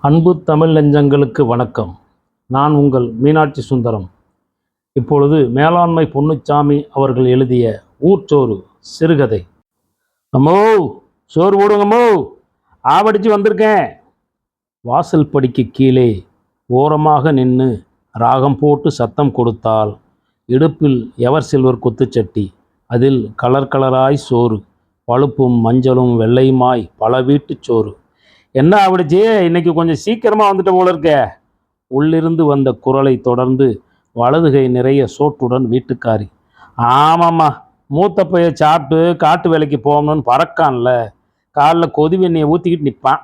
அன்பு தமிழ் நெஞ்சங்களுக்கு வணக்கம். நான் உங்கள் மீனாட்சி சுந்தரம். இப்பொழுது மேலாண்மை பொன்னுச்சாமி அவர்கள் எழுதிய ஊர்ச்சோறு சிறுகதை. அம்மோ சோறு போடுங்கம்மோ. ஆவடிச்சு வந்திருக்கேன். வாசல் படிக்கு கீழே ஓரமாக நின்று ராகம் போட்டு சத்தம் கொடுத்தால் இடுப்பில் எவர் சில்வர் குத்துச்சட்டி அதில் கலர் கலராய் சோறு. பழுப்பும் மஞ்சளும் வெள்ளையுமாய் பல வீட்டுச் சோறு. என்ன ஆவிடுச்சு? இன்னைக்கு கொஞ்சம் சீக்கிரமாக வந்துட்ட போல இருக்கே. உள்ளிருந்து வந்த குரலை தொடர்ந்து வலதுகை நிறைய சோற்றுடன் வீட்டுக்காரி ஆமாம்மா மூத்த பைய சாப்பிட்டு காட்டு வேலைக்கு போகணும்னு பறக்கான்ல. காலைல கொதி வெண்ணியை ஊற்றிக்கிட்டு நிற்பான்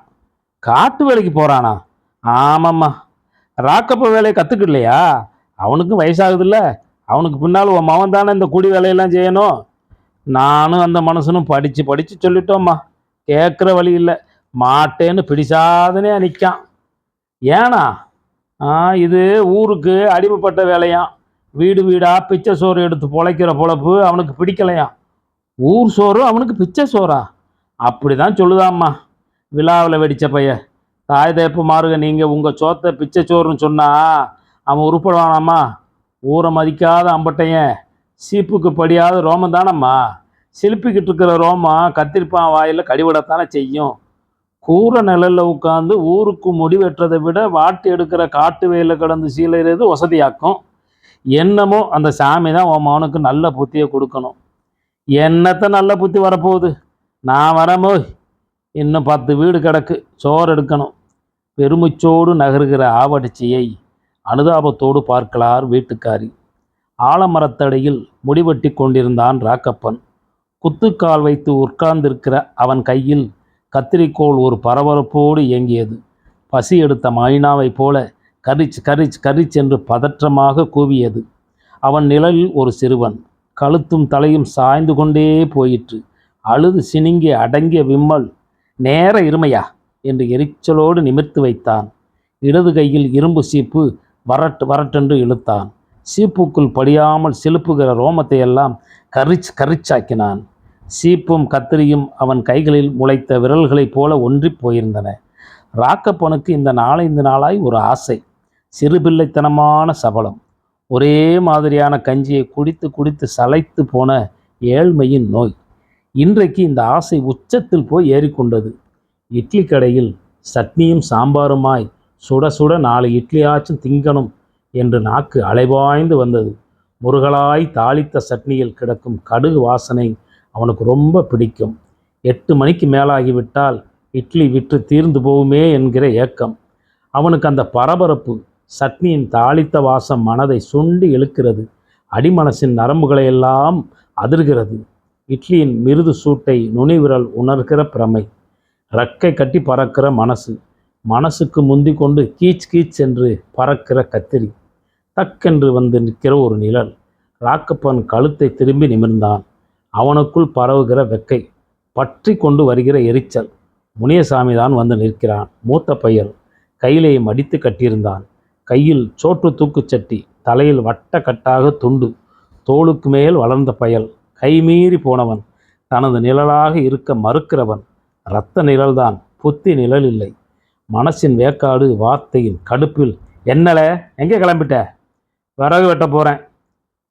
காட்டு வேலைக்கு போகிறானா ஆமாம்மா ராக்கப்ப வேலையை கற்றுக்கலையா அவனுக்கும் வயசாகுதுல்ல. அவனுக்கு பின்னால் உன் மவன் தானே இந்த குடி வேலையெல்லாம் செய்யணும்? நானும் அந்த மனுஷனும் படித்து படித்து சொல்லிட்டோம்மா. கேட்குற வழி இல்லை. மாட்டேன்னு பிடிசாதனே நிற்கான் ஏனா? ஆ இது ஊருக்கு அடிமைப்பட்ட வேலையாம். வீடு வீடாக பிச்சை சோறு எடுத்து பொழைக்கிற பொழப்பு அவனுக்கு பிடிக்கலையாம். ஊர் சோறு அவனுக்கு பிச்சை சோறா? அப்படி தான் சொல்லுதாம்மா. விழாவில் வெடித்த பைய தாய் தேப்பு மாறுங்க நீங்கள் உங்கள் சோத்தை பிச்சை சோறுன்னு சொன்னால் அவன் உருப்படுவானாம்மா. ஊரை மதிக்காத அம்பட்டையன் சீப்புக்கு படியாத ரோமம் தானம்மா. சிலுப்பிக்கிட்டு இருக்கிற ரோமம் கத்திரிப்பான் வாயில் கடிவிடத்தானே செய்யும். கூரை நிழலில் உட்காந்து ஊருக்கு முடி வெட்டுறதை விட வாட்டி எடுக்கிற காட்டு வெயிலில் கடந்து சீலைறது வசதியாக்கும்? என்னமோ அந்த சாமி தான் உன் மகனுக்கு நல்ல புத்தியை கொடுக்கணும். என்னத்தை நல்ல புத்தி வரப்போகுது? நான் வரமோ? இன்னும் பத்து வீடு கிடக்கு சோறு எடுக்கணும். பெருமிச்சோடு நகருகிற ஆவடிச்சியை அனுதாபத்தோடு பார்க்கலார் வீட்டுக்காரி. ஆலமரத்தடியில் முடிவெட்டி கொண்டிருந்தான் ராக்கப்பன். குத்துக்கால் வைத்து உட்கார்ந்திருக்கிற அவன் கையில் கத்திரிக்கோள் ஒரு பரபரப்போடு இயங்கியது. பசி எடுத்த மைனாவைப் போல கரிச் கரிச் கரிச் என்று பதற்றமாக கூவியது. அவன் நிழலில் ஒரு சிறுவன். கழுத்தும் தலையும் சாய்ந்து கொண்டே போயிற்று. அழுது சினுங்கி அடங்கிய விம்மல் நேர இருமையா? என்று எரிச்சலோடு நிமிர்த்து வைத்தான். இடது கையில் இரும்பு சீப்பு வரட்டு வரட்டென்று இழுத்தான். சீப்புக்குள் படியாமல் செலுப்புகிற ரோமத்தை எல்லாம் கரிச் கரிச்சாக்கினான். சீப்பும் கத்திரியும் அவன் கைகளில் முளைத்த விரல்களைப் போல ஒன்றிப் போயிருந்தன. ராக்கப்பனுக்கு இந்த நாளைந்து நாளாய் ஒரு ஆசை சிறுபிள்ளைத்தனமான சபலம். ஒரே மாதிரியான கஞ்சியை குடித்து குடித்து சளைத்து போன ஏழ்மையின் நோய். இன்றைக்கு இந்த ஆசை உச்சத்தில் போய் ஏறிக்கொண்டது. இட்லி கடையில் சட்னியும் சாம்பாருமாய் சுட சுட நாலு இட்லியாச்சும் திங்கணும் என்று நாக்கு அலைவாய்ந்து வந்தது. முருகலாய் தாளித்த சட்னியில் கிடக்கும் கடுகு வாசனை அவனுக்கு ரொம்ப பிடிக்கும். எட்டு மணிக்கு மேலாகிவிட்டால் இட்லி விற்று தீர்ந்து போகுமே என்கிற ஏக்கம். அவனுக்கு அந்த பரபரப்பு சட்னியின் தாளித்த வாசம் மனதை சுண்டி இழுக்கிறது. அடிமனசின் நரம்புகளையெல்லாம் அதிர்கிறது. இட்லியின் மிருது சூட்டை நுனிவிரல் உணர்கிற பிரமை. ரக்கை கட்டி பறக்கிற மனசு. மனசுக்கு முந்தி கொண்டு கீச் கீச் என்று பறக்கிற கத்திரி. டக்கென்று வந்து நிற்கிற ஒரு நிழல். ராக்கப்பன் கழுத்தை திரும்பி நிமிர்ந்தான். அவனுக்குள் பரவுகிற வெக்கை. பற்றி கொண்டு வருகிற எரிச்சல். முனியசாமி தான் வந்து நிற்கிறான். மூத்த பையல் கையிலே மடித்து கட்டியிருந்தான். கையில் சோற்று தூக்குச்சட்டி தலையில் வட்ட கட்டாக துண்டு தோளுக்கு மேல் வளர்ந்த பயல் கைமீறி போனவன் தனது நிழலாக இருக்க மறுக்கிறவன். இரத்த நிழல்தான் புத்தி நிழல் இல்லை. மனசின் வேக்காடு வார்த்தையின் கடுப்பில். என்னல? எங்கே கிளம்பிட்ட? விறகு வெட்ட போகிறேன்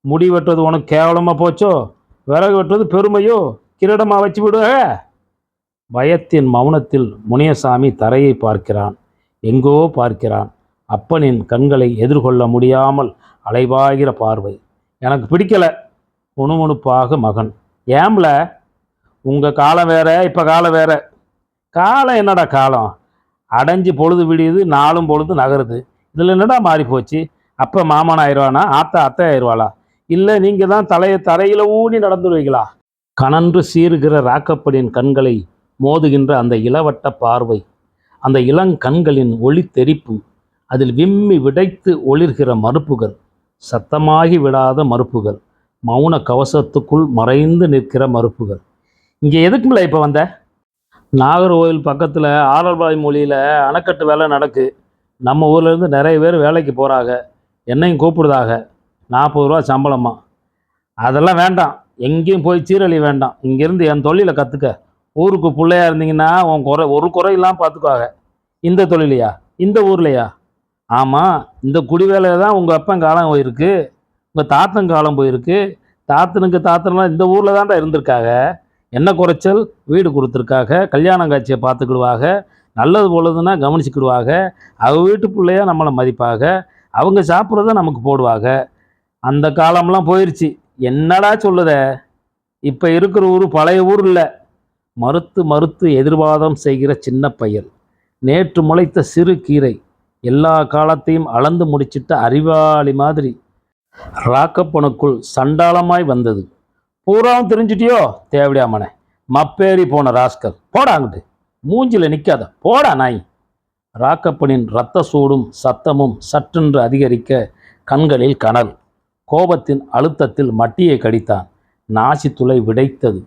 முடி வெட்டுறது உனக்கு கேவலமாக போச்சோ? விறகு வெட்டுறது பெருமையோ? கிரீடமாக வச்சு விடுவ பயத்தின் மௌனத்தில் முனியசாமி தரையை பார்க்கிறான். எங்கோ பார்க்கிறான். அப்பனின் கண்களை எதிர்கொள்ள முடியாமல் அலைவாகிற பார்வை. எனக்கு பிடிக்கல. முணுமுணுப்பாக மகன். ஏம்ல? உங்கள் காலம் வேற இப்போ காலம் வேற. காலம் என்னடா காலம்? அடைஞ்சு பொழுது விடியுது நாளும் பொழுது நகருது. இதில் என்னடா மாறி போச்சு? அப்போ மாமன் ஆயிடுவானா? ஆத்தா அத்தை ஆயிடுவாளா? இல்லை நீங்கள் தான் தலையை தரையில் ஊனி நடந்துருவீங்களா? கணன்று சீர்கிற ராக்கப்படியின் கண்களை மோதுகின்ற அந்த இளவட்ட பார்வை அந்த இளங்கண்களின் ஒளி தெறிப்பு அதில் விம்மி விடைத்து ஒளிர்கிற மறுப்புகள் சத்தமாகி விடாத மறுப்புகள் மௌன கவசத்துக்குள் மறைந்து நிற்கிற மறுப்புகள். இங்கே எதுக்குமில்ல இப்போ வந்த? நாகர்கோவில் பக்கத்தில் ஆரல்பாய் மொழியில் அணைக்கட்டு வேலை நடக்கு. நம்ம ஊர்லேருந்து நிறைய பேர் வேலைக்கு போகிறாங்க என்னையும் கூப்பிடுதாக நாற்பது ரூபா சம்பளமா. அதெல்லாம் வேண்டாம். எங்கேயும் போய் சீரழி வேண்டாம். இங்கேருந்து என் தொழிலை கற்றுக்க ஊருக்கு பிள்ளையா இருந்தீங்கன்னா உன் குறை ஒரு குறையெல்லாம் பார்த்துக்குவாங்க. இந்த தொழிலையா? இந்த ஊர்லையா? ஆமாம் இந்த குடி வேலையில தான் உங்கள் அப்பன் காலம் போயிருக்கு. உங்கள் தாத்தன் காலம் போயிருக்கு. தாத்தனுக்கு தாத்தனெலாம் இந்த ஊரில் தான்டா இருந்திருக்காங்க. என்ன குறைச்சல்? வீடு கொடுத்துருக்காக கல்யாணம் காட்சியை பார்த்துக்கிடுவாங்க நல்லது போலதுன்னா கவனிச்சுக்கிடுவாங்க அவங்க வீட்டு பிள்ளையா நம்மளை மதிப்பாக அவங்க சாப்பிட்றத நமக்கு போடுவாங்க அந்த காலம்லாம் போயிடுச்சு என்னடா சொல்லுத? இப்போ இருக்கிற ஊர் பழைய ஊர் இல்லை. மறுத்து மறுத்து எதிர்வாதம் செய்கிற சின்ன பையன். நேற்று முளைத்த சிறு கீரை. எல்லா காலத்தையும் அளந்து முடிச்சிட்ட அறிவாளி மாதிரி. ராக்கப்பனுக்குள் சண்டாளமாய் வந்தது. பூராவும் தெரிஞ்சிட்டியோ? தேவடியாமனே மப்பேறி போன ராஸ்கர் போடா அங்கிட்டு. மூஞ்சில் நிற்காத போடா நாய். ராக்கப்பனின் இரத்த சூடும் சத்தமும் சற்றென்று அதிகரிக்க கண்களில் கனல். கோபத்தின் அழுத்தத்தில் மட்டியை கடித்தான். நாசி துளை விடைத்தது.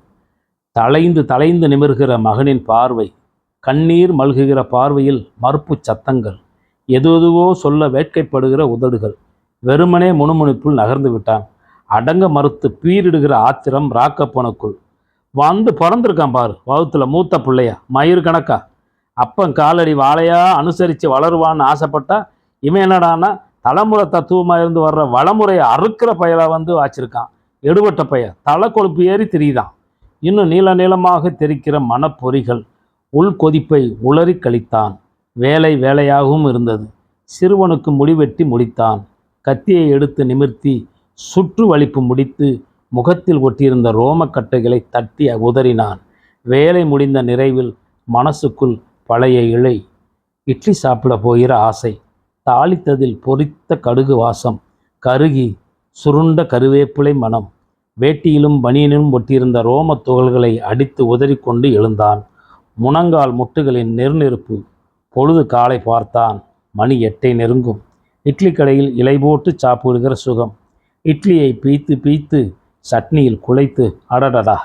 தலைந்து தலைந்து நிமிர்கிற மகனின் பார்வை. கண்ணீர் மல்குகிற பார்வையில் மறுப்புச் சத்தங்கள். எது எதுவோ சொல்ல வேட்கைப்படுகிற உதடுகள். வெறுமனே முணுமுணுப்புள் நகர்ந்து விட்டான். அடங்க மறுத்து பீரிடுகிற ஆத்திரம் ராக்கப்பனுக்குள் வந்து பிறந்திருக்கான் பாரு வகுத்தில் மூத்த பிள்ளையா மயிர் கணக்கா. அப்பன் காலடி வாழையா அனுசரித்து வளருவான்னு ஆசைப்பட்டா இவன் என்னடான்னா தலைமுறை தத்துவமாக இருந்து வர்ற வளமுறையை அறுக்கிற பயலாக வந்து வாச்சிருக்கான் எடுபட்ட பைய தலை கொழுப்பு ஏறி திரியுதான். இன்னும் நீள நீளமாக தெரிக்கிற மனப்பொறிகள் உள்கொதிப்பை உளறி கழித்தான். வேலை வேலையாகவும் இருந்தது. சிறுவனுக்கு முடிவெட்டி முடித்தான். கத்தியை எடுத்து நிமிர்த்தி சுற்று வலிப்பு முடித்து முகத்தில் ஒட்டியிருந்த ரோமக்கட்டைகளை தட்டி உதறினான். வேலை முடிந்த நிறைவில் மனசுக்குள் பழைய இழை இட்லி சாப்பிட போகிற ஆசை தாளித்ததில் பொரித்த கடுகு வாசம் கருகி சுருண்ட கருவேப்பிலை மனம் வேட்டியிலும் பனியனிலும் ஒட்டியிருந்த ரோமத் துகள்களை அடித்து உதறிக்கொண்டு எழுந்தான். முனங்கால் முட்டுகளின் நெருநெருப்பு பொழுது காலை பார்த்தான். மணி எட்டை நெருங்கும். இட்லி கடையில் இலை போட்டு சாப்பிடுகிற சுகம். இட்லியை பீத்து பீத்து சட்னியில் குழைத்து அடடடா.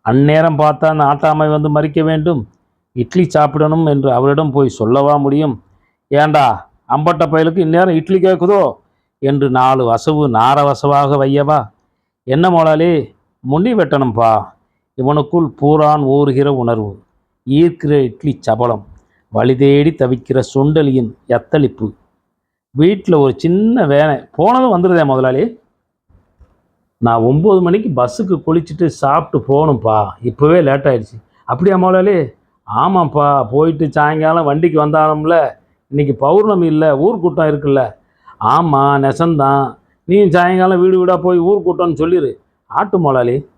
அந்நேரம் பார்த்தா அந்த ஆட்டாமை வந்து மறிக்க வேண்டும். இட்லி சாப்பிடணும் என்று அவரிடம் போய் சொல்லவா முடியும்? ஏண்டா அம்பட்ட பயலுக்கு இந்நேரம் இட்லி கேட்குதோ? என்று நாலு வசவு நார வசவாக வையவா. என்ன மோளாலே முண்டி வெட்டணும்பா. இவனுக்குள் பூரான் ஊறுகிற உணர்வு. ஈர்க்கிற இட்லி சபலம். வழி தேடி தவிக்கிற சுண்டலியின் எத்தளிப்பு. வீட்டில் ஒரு சின்ன வேலை. போனதும் வந்துடுதே முதலாளி. நான் ஒம்பது மணிக்கு பஸ்ஸுக்கு குளிச்சுட்டு சாப்பிட்டு போகணும்ப்பா. இப்போவே லேட் ஆயிடுச்சு. அப்படியா முதலாளி? ஆமாம்ப்பா. போயிட்டு சாயங்காலம் வண்டிக்கு வந்தாலும்ல. இன்னைக்கு பௌர்ணமி இல்லை ஊர்க்கூட்டம் இருக்குல்ல. ஆமாம் நெசந்தான். நீ சாயங்காலம் வீடு வீடாக போய் ஊர்க்கூட்டம்னு சொல்லிடு ஆட்டு முதலாளி.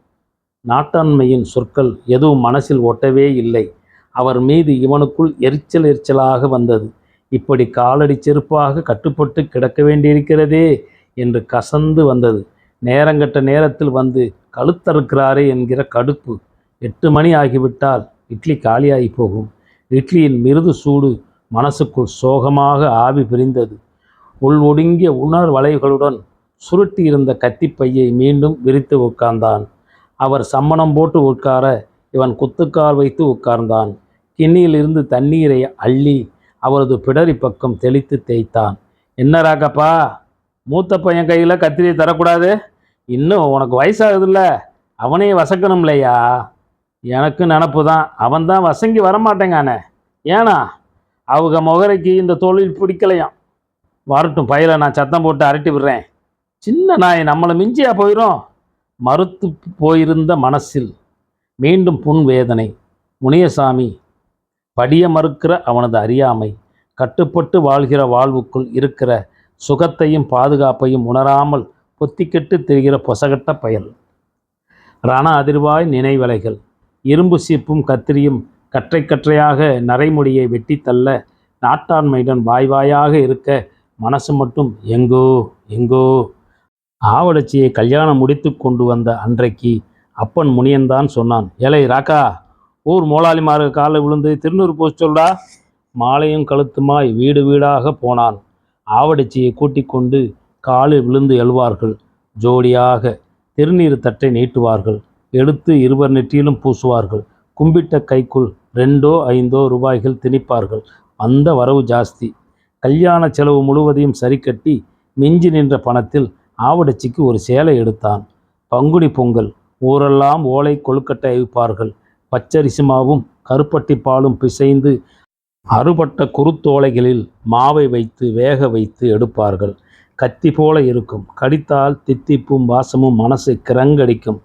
நாட்டாண்மையின் சொற்கள் எதுவும் மனசில் ஒட்டவே இல்லை. அவர் மீது இவனுக்குள் எரிச்சல் எரிச்சலாக வந்தது. இப்படி காலடி செருப்பாக கட்டுப்பட்டு கிடக்க வேண்டியிருக்கிறதே என்று கசந்து வந்தது. நேரங்கட்ட நேரத்தில் வந்து கழுத்தறுக்கிறாரே என்கிற கடுப்பு. எட்டு மணி ஆகிவிட்டால் இட்லி காலியாகி போகும். இட்லியின் மிருது சூடு மனசுக்குள் சோகமாக ஆவி பிரிந்தது. உள் ஒடுங்கிய உணர் வளைவுகளுடன் சுருட்டியிருந்த கத்திப்பையை மீண்டும் விரித்து உட்கார்ந்தான். அவர் சம்மணம் போட்டு உட்கார இவன் குத்துக்கால் வைத்து உட்கார்ந்தான். கிண்ணியிலிருந்து தண்ணீரை அள்ளி அவரது பிடரி பக்கம் தெளித்து தேய்த்தான். என்ன ராக்கப்பா மூத்த பையன் கையில் கத்திரியை தரக்கூடாது? இன்னும் உனக்கு வயசாகுதுல்ல அவனே வசக்கணும்லையா? எனக்கு நினப்பு தான் அவன் தான் வசங்கி வரமாட்டேங்கானே ஏனா அவங்க முகரைக்கு இந்த தொழில் பிடிக்கலையாம். வரட்டும் பையில நான் சத்தம் போட்டு அரட்டி விடுறேன். சின்ன நாய் நம்மளை மிஞ்சியா போயிடும் மறுத்து போயிருந்த மனசில் மீண்டும் புண் வேதனை முனியசாமி படிய மறுக்கிற அவனது அறியாமை கட்டுப்பட்டு வாழ்கிற வாழ்வுக்குள் இருக்கிற சுகத்தையும் பாதுகாப்பையும் உணராமல் பொத்திக்கெட்டு திரிகிற பொசகட்ட பயல் ரண அதிர்வாய் நினைவலைகள் இரும்பு சீப்பும் கத்திரியும் கற்றை கற்றையாக நரைமுடியை வெட்டித்தள்ள நாட்டாண்மையுடன் வாய்வாயாக இருக்க மனசு மட்டும் எங்கோ எங்கோ. ஆவலட்சியை கல்யாணம் முடித்து கொண்டு வந்த அன்றைக்கு அப்பன் முனியன்தான் சொன்னான் ஏலை ராக்கா ஊர் மோளாளிமாரு காலை விழுந்து திருநூறு போச்சு சொல்டா மாலையும் கழுத்துமாய் வீடு வீடாக போனான். ஆவடிச்சியை கூட்டிக் கொண்டு காலில் விழுந்து எழுவார்கள். ஜோடியாக திருநீர் தட்டை நீட்டுவார்கள். எடுத்து இருவர் நெற்றியிலும் பூசுவார்கள். கும்பிட்ட கைக்குள் ரெண்டோ ஐந்தோ ரூபாய்கள் திணிப்பார்கள். அந்த வரவு ஜாஸ்தி. கல்யாண செலவு முழுவதையும் சரி கட்டி மிஞ்சி நின்ற பணத்தில் ஆவடச்சிக்கு ஒரு சேலை எடுத்தான். பங்குனி பொங்கல். ஊரெல்லாம் ஓலை கொழுக்கட்டை அவிப்பார்கள். பச்சரிசி மாவும் கருப்பட்டி பாலும் பிசைந்து அறுபட்ட குருத்தோலைகளில் மாவை வைத்து வேக வைத்து எடுப்பார்கள். கத்தி போல இருக்கும். கடித்தால் தித்திப்பும் வாசமும் மனசை கிறங்கடிக்கும்.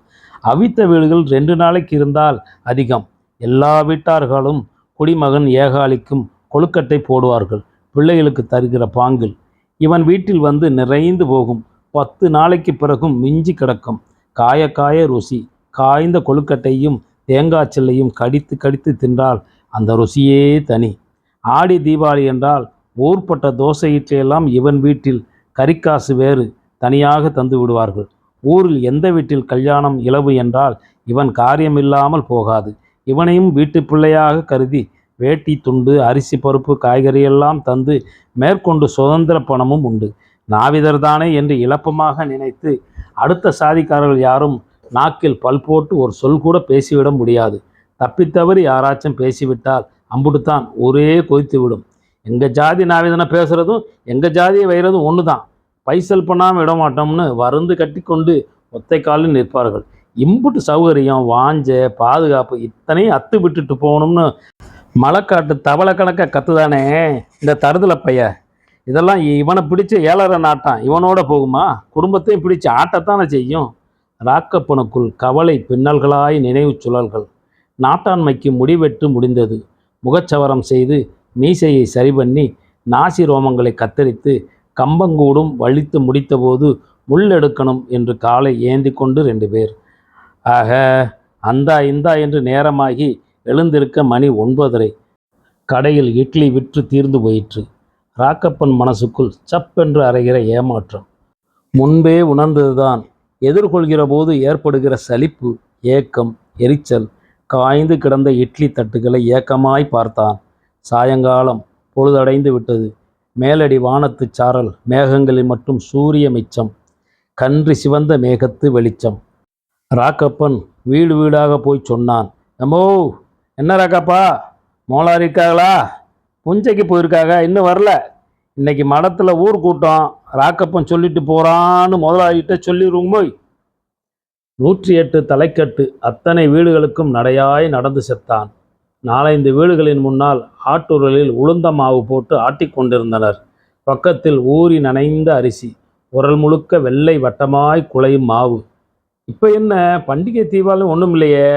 அவித்த வீடுகள் ரெண்டு நாளைக்கு இருந்தால் அதிகம். எல்லா வீட்டார்களும் குடிமகன் ஏகாலிக்கும் கொழுக்கட்டை போடுவார்கள். பிள்ளைகளுக்கு தருகிற பாங்கில். இவன் வீட்டில் வந்து நிறைந்து போகும். பத்து நாளைக்கு பிறகும் மிஞ்சி கிடக்கும். காய காய ருசி. காய்ந்த கொழுக்கட்டையும் தேங்காய் சில்லையும் கடித்து கடித்து தின்றால் அந்த ருசியே தனி. ஆடி தீபாவளி என்றால் ஊர்பட்ட தோசை இட்லியெல்லாம் இவன் வீட்டில் கறிக்காசு வேறு தனியாக தந்து விடுவார்கள். ஊரில் எந்த வீட்டில் கல்யாணம் இலவு என்றால் இவன் காரியமில்லாமல் போகாது. இவனையும் வீட்டு பிள்ளையாக கருதி வேட்டி துண்டு அரிசி பருப்பு காய்கறியெல்லாம் தந்து மேற்கொண்டு சுதந்திர பணமும் உண்டு. நாவிதர்தானே என்று இழப்பமாக நினைத்து அடுத்த சாதிக்காரர்கள் யாரும் நாக்கில் பல் போட்டு ஒரு சொல் கூட பேசிவிட முடியாது. தப்பித்தவறி யாராச்சும் பேசிவிட்டால் அம்புட்டுத்தான் ஒரே கொதித்து விடும். எங்கள் ஜாதி நாவேதனை பேசுகிறதும் எங்கள் ஜாதியை வைகிறதும் ஒன்று தான் பைசல் பண்ணாமல் விட மாட்டோம்னு வருந்து கட்டி கொண்டு ஒத்தை காலில் நிற்பார்கள். இம்புட்டு சௌகரியம் வாஞ்ச பாதுகாப்பு இத்தனையும் அத்து விட்டுட்டு போகணும்னு மலைக்காட்டு தவளை கணக்க கத்துதானே? இந்த தருதலை பைய. இதெல்லாம் இவனை பிடிச்ச ஏழரை நாட்டான். இவனோட போகுமா? குடும்பத்தையும் பிடிச்சு ஆட்டத்தானே செய்யும்? ராக்கப்பனுக்குள் கவலை பின்னல்களாய் நினைவு சுழல்கள். நாட்டாண்மைக்கு முடிவெட்டு முடிந்தது. முகச்சவரம் செய்து மீசையை சரி பண்ணி நாசி ரோமங்களை கத்தரித்து கம்பங்கூடும் வலித்து முடித்தபோது முள் எடுக்கணும் என்று காலை ஏந்தி கொண்டு ரெண்டு பேர். ஆக அந்தா இந்தா என்று நேரமாகி எழுந்திருக்க மணி ஒன்பதரை. கடையில் இட்லி விற்று தீர்ந்து போயிற்று. ராக்கப்பன் மனசுக்குள் சப்பென்று அறைகிற ஏமாற்றம். முன்பே உணர்ந்ததுதான் எதிர்கொள்கிற போது ஏற்படுகிற சலிப்பு ஏக்கம் எரிச்சல் காய்ந்து கிடந்த இட்லி தட்டுகளை ஏக்கமாய் பார்த்தான். சாயங்காலம் பொழுதடைந்து விட்டது. மேலடி வானத்து சாரல் மேகங்களில் மட்டும் சூரிய மிச்சம் கன்றி சிவந்த மேகத்து வெளிச்சம். ராக்கப்பன் வீடு வீடாக போய் சொன்னான் எம்மோ என்ன ராக்கப்பா? மோளா இருக்காங்களா புஞ்சைக்கு போயிருக்காங்க இன்னும் வரல. இன்னைக்கு மடத்தில் ஊர் கூட்டம் ராக்கப்பன் சொல்லிட்டு போகிறான்னு முதலாளிகிட்ட சொல்லிடுவோம் போய். நூற்றி எட்டு தலைக்கட்டு அத்தனை வீடுகளுக்கும் நடையாய் நடந்து செத்தான். நாலைந்து வீடுகளின் முன்னால் ஆட்டுரலில் உளுந்த மாவு போட்டு ஆட்டிக் கொண்டிருந்தனர். பக்கத்தில் ஊறி நனைந்த அரிசி உரல் முழுக்க வெள்ளை வட்டமாய் குழையும் மாவு. இப்போ என்ன பண்டிகை தீபாவளி ஒன்றும் இல்லையே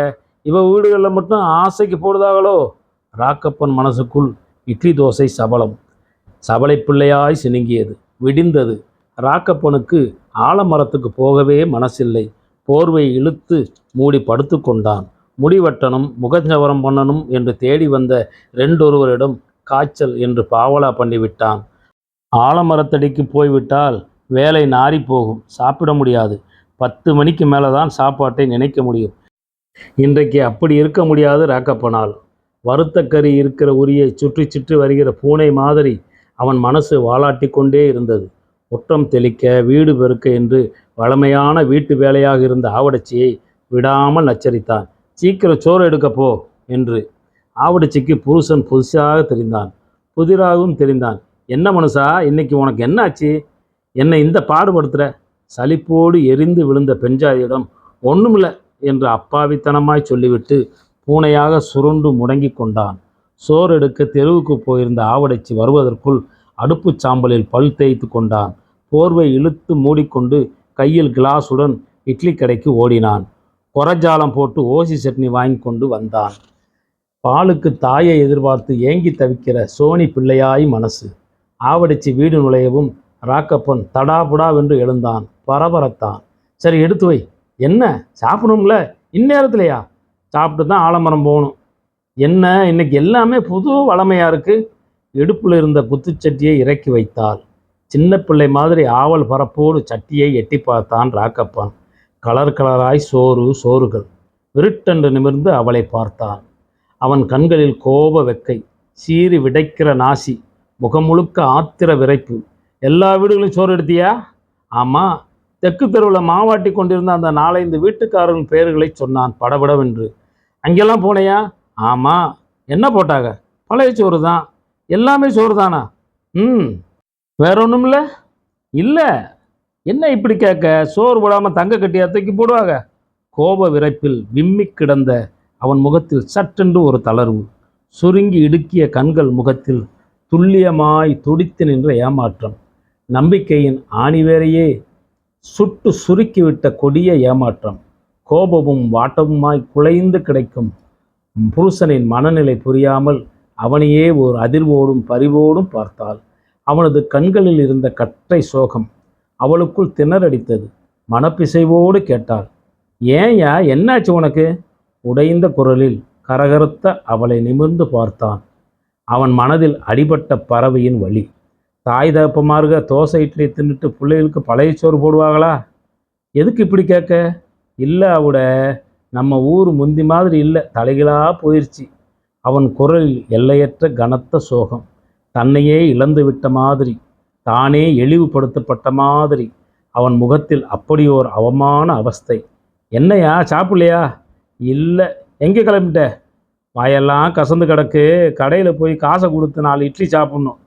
இவ வீடுகளில் மட்டும் ஆசைக்கு போடுதாகளோ? ராக்கப்பன் மனசுக்குள் இட்லி தோசை சபலம். சபலை பிள்ளையாய் சினுங்கியது. விடிந்தது. ராக்கப்பனுக்கு ஆலமரத்துக்கு போகவே மனசில்லை. போர்வை இழுத்து மூடி படுத்து கொண்டான் முடிவட்டனும் முகஞ்சவரம் பண்ணனும் என்று தேடி வந்த ரெண்டொருவரிடம் காய்ச்சல் என்று பாவலா பண்ணிவிட்டான். ஆலமரத்தடிக்கு போய்விட்டால் வேலை நாரி போகும் சாப்பிட முடியாது. பத்து மணிக்கு மேலே தான் சாப்பாட்டை நினைக்க முடியும். இன்றைக்கு அப்படி இருக்க முடியாது ராக்கப்பனால். வறுத்த கறி இருக்கிற உரியை சுற்றி சுற்றி வருகிற பூனை மாதிரி அவன் மனசு வாலாட்டி கொண்டே இருந்தது. முற்றம் தெளிக்க வீடு பெருக்க என்று வழமையான வீட்டு வேலையாக இருந்த ஆவடச்சியை விடாமல் நச்சரித்தான் சீக்கிரம் சோறு எடுக்கப்போ போ என்று ஆவடச்சிக்கு புருஷன் புதுசாக தெரிந்தான். புதிராகவும் தெரிந்தான். என்ன மனுஷா இன்னைக்கு உனக்கு என்னாச்சு? என்னை இந்த பாடுபடுத்துகிற சலிப்போடு எரிந்து விழுந்த பெஞ்சாதியிடம் ஒன்றுமில்லை என்று அப்பாவித்தனமாய் சொல்லிவிட்டு பூனையாக சுருண்டு முடங்கி கொண்டான். சோறு எடுக்க தெருவுக்கு போயிருந்த ஆவடைச்சி வருவதற்குள் அடுப்புச் சாம்பலில் பல் தேய்த்து கொண்டான். போர்வை இழுத்து மூடிக்கொண்டு கையில் கிளாஸுடன் இட்லி கடைக்கு ஓடினான். கொரஜாலம் போட்டு ஓசி சட்னி வாங்கி கொண்டு வந்தான். பாலுக்கு தாயை எதிர்பார்த்து ஏங்கி தவிக்கிற சோனி பிள்ளையாய் மனசு. ஆவடிச்சு வீடு நுழையவும் ராக்கப்பன் தடாபுடாவென்று எழுந்தான். பரபரத்தான். சரி எடுத்து வை. என்ன? சாப்பிடணும்ல. இந்நேரத்துலையா? சாப்பிட்டு தான் ஆலமரம் போகணும். என்ன? இன்னைக்கு எல்லாமே புது வளமையா இருக்கு. இடுப்பில் இருந்த குத்துச்சட்டியை இறக்கி வைத்தாள். சின்ன பிள்ளை மாதிரி ஆவல் பரப்போடு சட்டியை எட்டி பார்த்தான் ராக்கப்பன் கலர் கலராய் சோறு சோறுகள். விருட்டென்று நிமிர்ந்து அவளை பார்த்தான். அவன் கண்களில் கோப வெக்கை. சீறி விடைக்கிற நாசி. முகம் முழுக்க ஆத்திர விரைப்பு. எல்லா வீடுகளையும் சோறு எடுத்தியா? ஆமாம் தெற்கு தெருவில் மாவாட்டி கொண்டிருந்த அந்த நாலைந்து வீட்டுக்காரர்கள் பெயர்களை சொன்னான் படபடவென்று. அங்கெல்லாம் போனையா? ஆமாம் என்ன போட்டாங்க? பழைய சோறு தான். எல்லாமே சோறு தானா? ம். வேற ஒன்றும் இல்லை. இல்லை என்ன இப்படி கேட்க? சோறு போடாமல் தங்க கட்டியா தூக்கி போடுவாங்க. கோப விரைப்பில் விம்மிக் கிடந்த அவன் முகத்தில் சட்டென்று ஒரு தளர்வு. சுருங்கி இடுக்கிய கண்கள் முகத்தில் துல்லியமாய் துடித்து நின்ற ஏமாற்றம். நம்பிக்கையின் ஆணிவேரையே சுட்டு சுருக்கிவிட்ட கொடிய ஏமாற்றம். கோபமும் வாட்டமுமாய் குலைந்து கிடைக்கும் புருஷனின் மனநிலை புரியாமல் அவனையே ஒரு அதிர்வோடும் பரிவோடும் பார்த்தாள். அவனது கண்களில் இருந்த கற்றை சோகம் அவளுக்குள் திணறடித்தது. மனப்பிசைவோடு கேட்டாள் ஏன்யா என்னாச்சு உனக்கு? உடைந்த குரலில் கரகரத்த அவளை நிமிர்ந்து பார்த்தான். அவன் மனதில் அடிபட்ட பறவையின் வழி தாய் தகப்பமார்க தோசை இட்லி தின்னுட்டு பிள்ளைகளுக்கு பழைய சோறு போடுவாங்களா? எதுக்கு இப்படி கேட்க? இல்லை அவட நம்ம ஊர் முந்தி மாதிரி இல்லை. தலைகளாக போயிடுச்சு அவன் குரலில் எல்லையற்ற கனத்த சோகம். தன்னையே இழந்து விட்ட மாதிரி. தானே இழிவுபடுத்தப்பட்ட மாதிரி. அவன் முகத்தில் அப்படி ஒரு அவமான அவஸ்தை. என்னையா சாப்பிடலையா? இல்லை. எங்கே கிளம்பிட்ட? வாயெல்லாம் கசந்து கிடக்கு. கடையில் போய் காசை கொடுத்து நாலு இட்லி சாப்பிட்ணும்.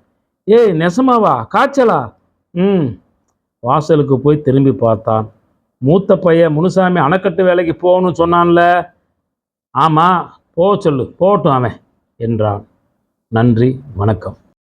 ஏய் நெசமாவா? காய்ச்சலா? ம். வாசலுக்கு போய் திரும்பி பார்த்தான். மூத்த பையன் முனுசாமி அணைக்கட்டு வேலைக்கு போகணும்னு சொன்னான்ல. ஆமாம் போக சொல்லு போகட்டும் அவன் என்றான். நன்றி வணக்கம்.